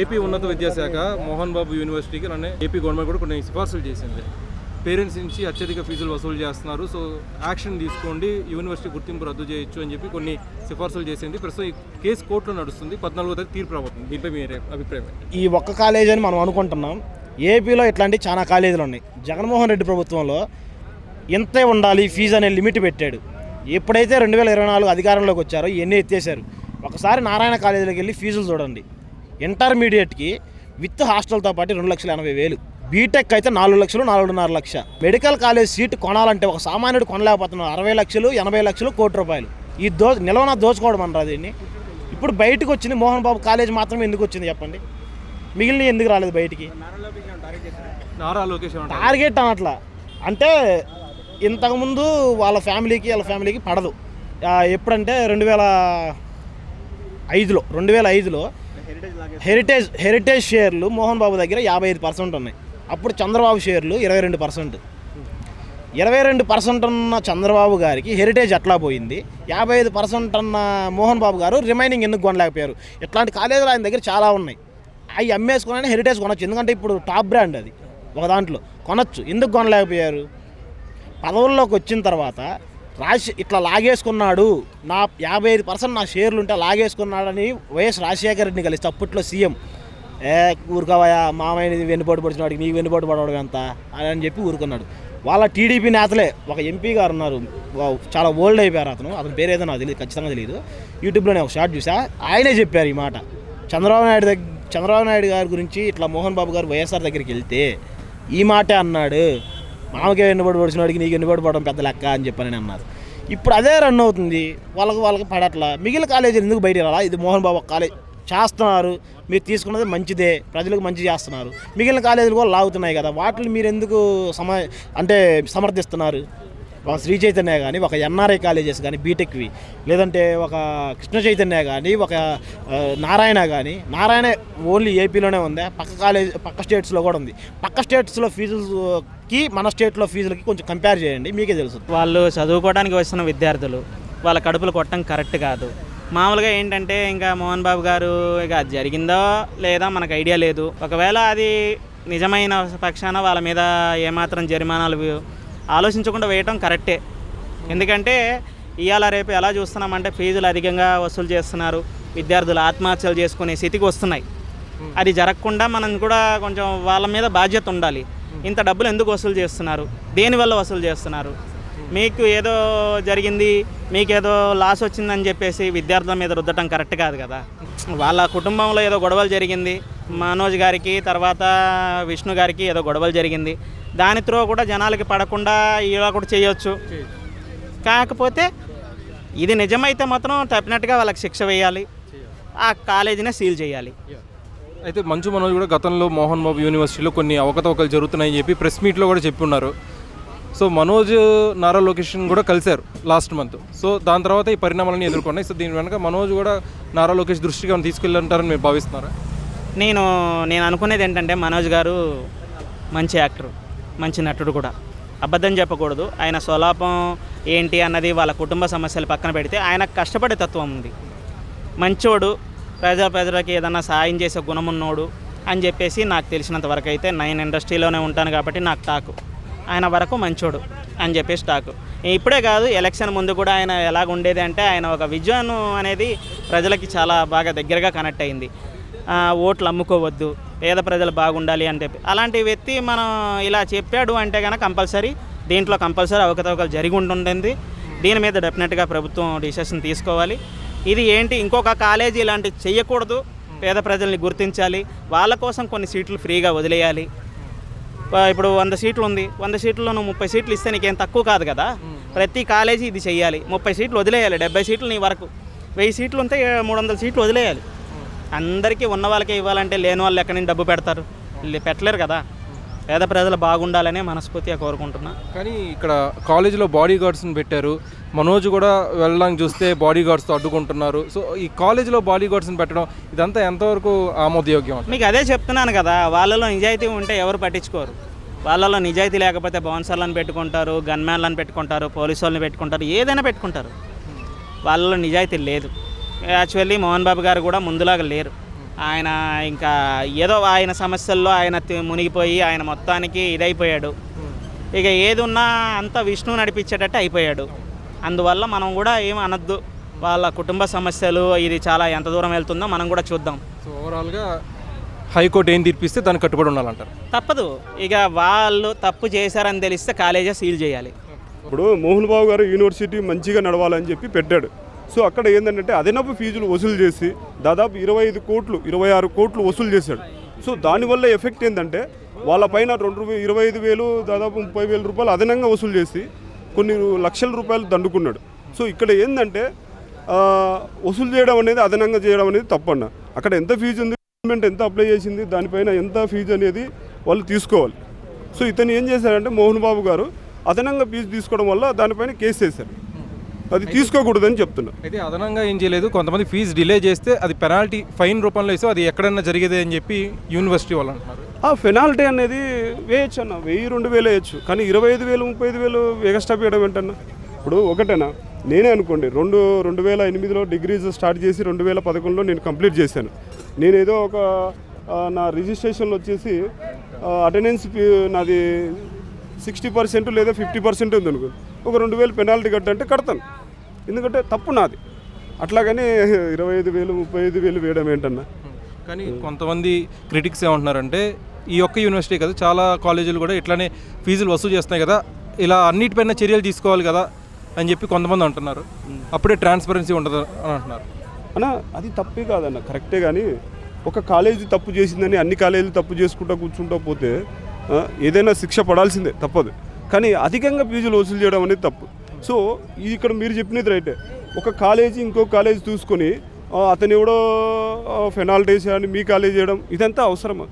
AP ఉన్నత విద్యాశాఖ మోహన్ బాబు యూనివర్సిటీకి నన్ను ఏపీ గవర్నమెంట్ కూడా కొన్ని సిఫార్సులు చేసింది. పేరెంట్స్ నుంచి అత్యధిక ఫీజులు వసూలు చేస్తున్నారు. సో యాక్షన్ తీసుకోండి యూనివర్సిటీ గుర్తింపు రద్దు చేయొచ్చు అని చెప్పి కొన్ని సిఫార్సులు చేసింది. ప్రస్తుతం ఈ కేసు కోర్టులో నడుస్తుంది. పద్నాలుగో తారీఖు తీర్పు రాబోతుంది. దీనిపై మీ అభిప్రాయం ఈ ఒక్క కాలేజ్ అని మనం అనుకుంటున్నాం. ఏపీలో ఇట్లాంటి చాలా కాలేజీలు ఉన్నాయి. జగన్మోహన్ రెడ్డి ప్రభుత్వంలో ఇంతే ఉండాలి ఫీజు అనే లిమిట్ పెట్టాడు. ఎప్పుడైతే రెండు వేల ఇరవై నాలుగు అధికారంలోకి వచ్చారో ఇవన్నీ ఎత్తేసారు ఒకసారి నారాయణ కాలేజీలోకి వెళ్ళి ఫీజులు చూడండి. ఇంటర్మీడియట్కి విత్ హాస్టల్తో పాటు రెండు లక్షల ఎనభై వేలు. బీటెక్ అయితే నాలుగు లక్షలు నాలుగున్నర లక్ష. మెడికల్ కాలేజ్ సీట్ కొనాలంటే ఒక సామాన్యుడు కొనలేకపోతున్నాడు. అరవై లక్షలు ఎనభై లక్షలు కోటి రూపాయలు. ఈ దో నిలవన దోచుకోవడం అనరా దీన్ని? ఇప్పుడు బయటకు వచ్చింది మోహన్ బాబు కాలేజ్ మాత్రమే ఎందుకు వచ్చింది చెప్పండి? మిగిలిన ఎందుకు రాలేదు బయటికి? టార్గెట్ అనట్లా. అంటే ఇంతకుముందు వాళ్ళ ఫ్యామిలీకి వాళ్ళ ఫ్యామిలీకి పడదు. ఎప్పుడంటే రెండు వేల ఐదులో రెండు వేల ఐదులో హెరిటేజ్ హెరిటేజ్ షేర్లు మోహన్ బాబు దగ్గర యాభై ఐదు పర్సెంట్ ఉన్నాయి. అప్పుడు చంద్రబాబు షేర్లు ఇరవై రెండు పర్సెంట్. ఇరవై రెండు పర్సెంట్ ఉన్న చంద్రబాబు గారికి హెరిటేజ్ ఎట్లా పోయింది? యాభై ఐదు పర్సెంట్ అన్న మోహన్ బాబు గారు రిమైనింగ్ ఎందుకు కొనలేకపోయారు? ఇట్లాంటి కాలేజీలు ఆయన దగ్గర చాలా ఉన్నాయి. అవి అమ్మేసుకుని హెరిటేజ్ కొనొచ్చు. ఎందుకంటే ఇప్పుడు టాప్ బ్రాండ్ అది. ఒక దాంట్లో కొనొచ్చు. ఎందుకు కొనలేకపోయారు? పదవుల్లోకి వచ్చిన తర్వాత రాశి ఇట్లా లాగేసుకున్నాడు నా యాభై ఐదు పర్సెంట్ నా షేర్లు ఉంటే లాగేసుకున్నాడని వైఎస్ రాజశేఖర రెడ్డిని కలిసి అప్పట్లో సీఎం. ఏ ఊరుకోవయా మామయ్యని వెన్నుపోటు పడిచిన వాడికి నీకు వెన్నుపోటు పడవడం ఎంత అని చెప్పి ఊరుకున్నాడు. వాళ్ళ టీడీపీ నేతలే ఒక ఎంపీ గారు ఉన్నారు చాలా ఓల్డ్ అయిపోయారు అతను అతని పేరు ఏదో నాకు తెలియదు ఖచ్చితంగా తెలియదు. యూట్యూబ్లోనే ఒక షార్ట్ చూసా ఆయనే చెప్పారు ఈ మాట. చంద్రబాబు నాయుడు దగ్గర చంద్రబాబు నాయుడు గారి గురించి ఇట్లా మోహన్ బాబు గారు వైఎస్ఆర్ దగ్గరికి వెళ్తే ఈ మాటే అన్నాడు మామకే ఎన్నుబడి పడిచినవాడికి నీకు ఎన్నుబడి పడడం పెద్ద లెక్క అని చెప్పని అన్నారు ఇప్పుడు అదే రన్ అవుతుంది. వాళ్ళకి వాళ్ళకి పడట్లా. మిగిలిన కాలేజీలు ఎందుకు బయట రాలా? ఇది మోహన్ బాబు కాలేజ్ చేస్తున్నారు. మీరు తీసుకున్నది మంచిదే. ప్రజలకు మంచి చేస్తున్నారు. మిగిలిన కాలేజీలు కూడా లాగుతున్నాయి కదా. వాటిని మీరు ఎందుకు సమ అంటే సమర్థిస్తున్నారు? ఒక శ్రీ చైతన్య కానీ ఒక ఎన్ఆర్ఐ కాలేజెస్ కానీ బీటెక్వి లేదంటే ఒక కృష్ణ చైతన్య కానీ ఒక నారాయణ కానీ నారాయణ ఓన్లీ ఏపీలోనే ఉంది? పక్క కాలేజ్ పక్క స్టేట్స్లో కూడా ఉంది. పక్క స్టేట్స్లో ఫీజులకి మన స్టేట్లో ఫీజులకి కొంచెం కంపేర్ చేయండి. మీకే తెలుసు. వాళ్ళు చదువుకోవడానికి వస్తున్న విద్యార్థులు వాళ్ళ కడుపులు కొట్టడం కరెక్ట్ కాదు. మామూలుగా ఏంటంటే ఇంకా మోహన్ బాబు గారు ఇక అది జరిగిందో లేదా మనకు ఐడియా లేదు. ఒకవేళ అది నిజమైన పక్షాన వాళ్ళ మీద ఏమాత్రం జరిమానాలు ఆలోచించకుండా వేయటం కరెక్టే ఎందుకంటే ఇవాళ రేపు ఎలా చూస్తున్నామంటే ఫీజులు అధికంగా వసూలు చేస్తున్నారు. విద్యార్థులు ఆత్మహత్యలు చేసుకునే స్థితికి వస్తున్నాయి. అది జరగకుండా మనం కూడా కొంచెం వాళ్ళ మీద బాధ్యత ఉండాలి. ఇంత డబ్బులు ఎందుకు వసూలు చేస్తున్నారు? దేనివల్ల వసూలు చేస్తున్నారు? మీకు ఏదో జరిగింది మీకేదో లాస్ వచ్చిందని చెప్పేసి విద్యార్థుల మీద రుద్దటం కరెక్ట్ కాదు కదా. వాళ్ళ కుటుంబంలో ఏదో గొడవలు జరిగింది మనోజ్ గారికి తర్వాత విష్ణు గారికి ఏదో గొడవలు జరిగింది. దాని త్రో కూడా జనాలకి పడకుండా ఇలా కూడా చేయొచ్చు. కాకపోతే ఇది నిజమైతే మాత్రం తప్పినట్టుగా వాళ్ళకి శిక్ష వేయాలి. ఆ కాలేజీనే సీల్ చేయాలి. అయితే మంచు మనోజ్ కూడా గతంలో మోహన్ బాబు యూనివర్సిటీలో కొన్ని అవకతవకలు జరుగుతున్నాయని చెప్పి ప్రెస్ మీట్లో కూడా చెప్పి ఉన్నారు సో మనోజ్ నారా లొకేషన్ కూడా కలిశారు లాస్ట్ మంత్. సో దాని తర్వాత ఈ పరిణామాలను ఎదుర్కొన్నాయి. సో దీని వెనక మనోజ్ కూడా నారా లోకేష్ దృష్టికి ఏమైనా తీసుకెళ్ళంటారని మీరు భావిస్తున్నారా? నేను నేను అనుకునేది ఏంటంటే మనోజ్ గారు మంచి యాక్టర్ మంచి నటుడు కూడా. అబద్ధం చెప్పకూడదు. ఆయన స్వలాపం ఏంటి అన్నది వాళ్ళ కుటుంబ సమస్యలు పక్కన పెడితే ఆయన కష్టపడే తత్వం ఉంది. మంచోడు ప్రజా ప్రజలకి ఏదన్నా సాయం చేసే గుణం ఉన్నోడు అని చెప్పేసి నాకు తెలిసినంత వరకు అయితే నేను ఇండస్ట్రీలోనే ఉంటాను కాబట్టి నాకు టాకు. ఆయన వరకు మంచోడు అని చెప్పేసి టాకు. ఇప్పుడే కాదు ఎలక్షన్ ముందు కూడా ఆయన ఎలాగ ఉండేది అంటే ఆయన ఒక విజన్ అనేది ప్రజలకి చాలా బాగా దగ్గరగా కనెక్ట్ అయింది. ఓట్లు అమ్ముకోవద్దు పేద ప్రజలు బాగుండాలి అని చెప్పి. అలాంటి వ్యక్తి మనం ఇలా చెప్పాడు అంటే కనుక కంపల్సరీ దీంట్లో కంపల్సరీ అవకతవకలు జరిగి ఉంటుంది దీని మీద డెఫినెట్గా ప్రభుత్వం డిసిషన్ తీసుకోవాలి. ఇది ఏంటి? ఇంకొక కాలేజీ ఇలాంటివి చేయకూడదు పేద ప్రజల్ని గుర్తించాలి. వాళ్ళ కోసం కొన్ని సీట్లు ఫ్రీగా వదిలేయాలి. ఇప్పుడు వంద సీట్లు ఉంది వంద సీట్లలో నువ్వు ముప్పై సీట్లు ఇస్తే నీకేం తక్కువ కాదు కదా? ప్రతి కాలేజీ ఇది చెయ్యాలి. ముప్పై సీట్లు వదిలేయాలి. డెబ్బై సీట్లు నీ వరకు. వెయ్యి సీట్లు ఉంటే మూడు వందల సీట్లు వదిలేయాలి. అందరికీ ఉన్న వాళ్ళకే ఇవ్వాలంటే లేని వాళ్ళు ఎక్కడి నుంచి డబ్బు పెడతారు? పెట్టలేరు కదా? పేద ప్రజలు బాగుండాలనే మనస్ఫూర్తిగా కోరుకుంటున్నా. కానీ ఇక్కడ కాలేజీలో బాడీ గార్డ్స్ని పెట్టారు. మనోజ్ కూడా వెళ్ళడానికి చూస్తే బాడీ గార్డ్స్తో అడ్డుకుంటున్నారు. సో ఈ కాలేజీలో బాడీ గార్డ్స్ని పెట్టడం ఇదంతా ఎంతవరకు ఆమోదయోగ్యం? మీకు అదే చెప్తున్నాను కదా వాళ్ళలో నిజాయితీ ఉంటే ఎవరు పట్టించుకోరు. వాళ్ళలో నిజాయితీ లేకపోతే బౌన్సర్లను పెట్టుకుంటారు గన్మ్యాన్లను పెట్టుకుంటారు పోలీసు వాళ్ళని పెట్టుకుంటారు ఏదైనా పెట్టుకుంటారు. వాళ్ళలో నిజాయితీ లేదు. యాక్చువల్లీ మోహన్ బాబు గారు కూడా ముందులాగా లేరు. ఆయన ఇంకా ఏదో ఆయన సమస్యల్లో ఆయన మునిగిపోయి ఆయన మొత్తానికి ఇదైపోయాడు. ఇక ఏది ఉన్నా అంతా విష్ణువు నడిపించేటట్టు అయిపోయాడు. అందువల్ల మనం కూడా ఏం అనొద్దు. వాళ్ళ కుటుంబ సమస్యలు ఇది చాలా ఎంత దూరం వెళ్తుందో మనం కూడా చూద్దాం. సో ఓవరాల్గా హైకోర్టు ఏం తీర్పిస్తే దానికి కట్టుబడి ఉండాలంటారు? తప్పదు. ఇక వాళ్ళు తప్పు చేశారని తెలిస్తే కాలేజీ సీల్ చేయాలి. ఇప్పుడు మోహన్ బాబు గారు యూనివర్సిటీ మంచిగా నడవాలని చెప్పి పెట్టాడు. సో అక్కడ ఏంటంటే అదనపు ఫీజులు వసూలు చేసి దాదాపు ఇరవై ఐదు కోట్లు ఇరవై ఆరు కోట్లు వసూలు చేశాడు. సో దానివల్ల ఎఫెక్ట్ ఏంటంటే వాళ్ళ పైన రెండు ఇరవై ఐదు వేలు దాదాపు ముప్పై వేల రూపాయలు అదనంగా వసూలు చేసి కొన్ని లక్షల రూపాయలు దండుకున్నాడు. సో ఇక్కడ ఏంటంటే వసూలు చేయడం అనేది అదనంగా చేయడం అనేది తప్పన్న. అక్కడ ఎంత ఫీజు ఉంది గవర్నమెంట్ ఎంత అప్లై చేసింది దానిపైన ఎంత ఫీజు అనేది వాళ్ళు తీసుకోవాలి. సో ఇతను ఏం చేశారంటే మోహన్ బాబు గారు అదనంగా ఫీజు తీసుకోవడం వల్ల దానిపైన కేసు వేశారు. అది తీసుకోకూడదని చెప్తున్నా. అయితే అదనంగా ఏం చేయలేదు. కొంతమంది ఫీజు డిలే చేస్తే అది పెనాల్టీ ఫైన్ రూపంలో ఇస్తే అది ఎక్కడన్నా జరిగేదే అని చెప్పి యూనివర్సిటీ వాళ్ళు అంటున్నారు. ఆ పెనాల్టీ అనేది వేయచ్చు అన్న. వెయ్యి రెండు వేలు వేయచ్చు. కానీ ఇరవై ఐదు వేలు ముప్పై ఐదు వేలు ఎక్స్ట్రా వేయడం ఏంటన్నా? ఇప్పుడు ఒకటేనా? నేనే అనుకోండి. రెండు రెండు వేల ఎనిమిదిలో డిగ్రీస్ స్టార్ట్ చేసి రెండు వేల పదకొండులో నేను కంప్లీట్ చేశాను. నేను ఏదో ఒక నా రిజిస్ట్రేషన్లో వచ్చేసి అటెండెన్స్ నాది సిక్స్టీ పర్సెంట్ లేదా ఫిఫ్టీ పర్సెంట్ ఉంది అనుకో ఒక రెండు వేలు పెనాల్టీ కట్టంటే కడతాను. ఎందుకంటే తప్పు నాది. అట్లాగని ఇరవై ఐదు వేలు ముప్పై ఐదు వేలు వేయడం ఏంటన్నా? కానీ కొంతమంది క్రిటిక్స్ ఏమంటున్నారంటే ఈ ఒక్క యూనివర్సిటీ కదా చాలా కాలేజీలు కూడా ఇట్లానే ఫీజులు వసూలు చేస్తున్నాయి కదా ఇలా అన్నిటిపైన చర్యలు తీసుకోవాలి కదా అని చెప్పి కొంతమంది అంటున్నారు. అప్పుడే ట్రాన్స్పరెన్సీ ఉండదు అని అంటున్నారు. అన్న అది తప్పే కాదన్న కరెక్టే కానీ ఒక కాలేజీ తప్పు చేసిందని అన్ని కాలేజీలు తప్పు చేసుకుంటా కూర్చుంటా పోతే ఏదైనా శిక్ష పడాల్సిందే తప్పదు. కానీ అధికంగా ఫీజులు వసూలు చేయడం అనేది తప్పు. సో ఇక్కడ మీరు చెప్పినది రైటే. ఒక కాలేజీ ఇంకో కాలేజీ చూసుకొని అతను ఎవడో ఫెనాల్టీ వేసాడని మీ కాలేజీ చేయడం ఇదంతా అవసరమా?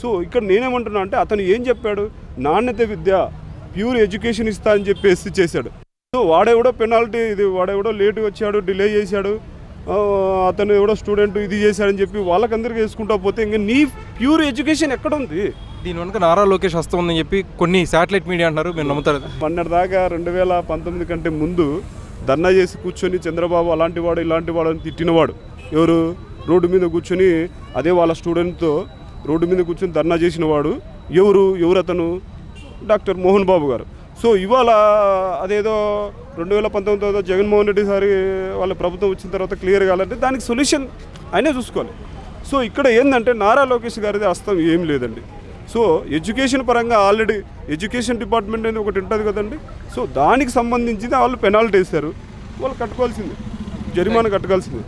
సో ఇక్కడ నేనేమంటున్నా అంటే అతను ఏం చెప్పాడు? నాణ్యత విద్య ప్యూర్ ఎడ్యుకేషన్ ఇస్తా అని చెప్పేసి చేశాడు. సో వాడెవడో పెనాల్టీ ఇది వాడెవడో లేట్ వచ్చాడు డిలే చేశాడు అతను ఎవడో స్టూడెంట్ ఇది చేశాడని చెప్పి వాళ్ళకందరికీ వేసుకుంటా పోతే ఇంకా నీ ప్యూర్ ఎడ్యుకేషన్ ఎక్కడుంది? దీని వెనుక నారా లోకేష్ వస్తుందని చెప్పి కొన్ని శాటిలైట్ మీడియా అంటున్నారు. మీరు నమ్ముతారు? మొన్నటి దాకా రెండు వేల పంతొమ్మిది కంటే ముందు ధర్నా చేసి కూర్చొని చంద్రబాబు అలాంటి వాడు ఇలాంటి వాడు అని తిట్టినవాడు. ఎవరు? రోడ్డు మీద కూర్చొని అదే వాళ్ళ స్టూడెంట్తో రోడ్డు మీద కూర్చొని ధర్నా చేసిన వాడు ఎవరు? ఎవరు అతను? డాక్టర్ మోహన్ బాబు గారు. సో ఇవాళ అదేదో రెండు వేల పంతొమ్మిది తర్వాత జగన్మోహన్ రెడ్డి సారి వాళ్ళ ప్రభుత్వం వచ్చిన తర్వాత క్లియర్ కావాలంటే దానికి సొల్యూషన్ ఆయనే చూసుకోవాలి. సో ఇక్కడ ఏంటంటే నారా లోకేష్ గారిది అస్తం ఏం లేదండి. సో ఎడ్యుకేషన్ పరంగా ఆల్రెడీ ఎడ్యుకేషన్ డిపార్ట్మెంట్ అనేది ఒకటి ఉంటుంది కదండి. సో దానికి సంబంధించి వాళ్ళు పెనాల్టీ వేశారు వాళ్ళు కట్టుకోవాల్సిందే. జరిమానా కట్టుకోవాల్సిందే.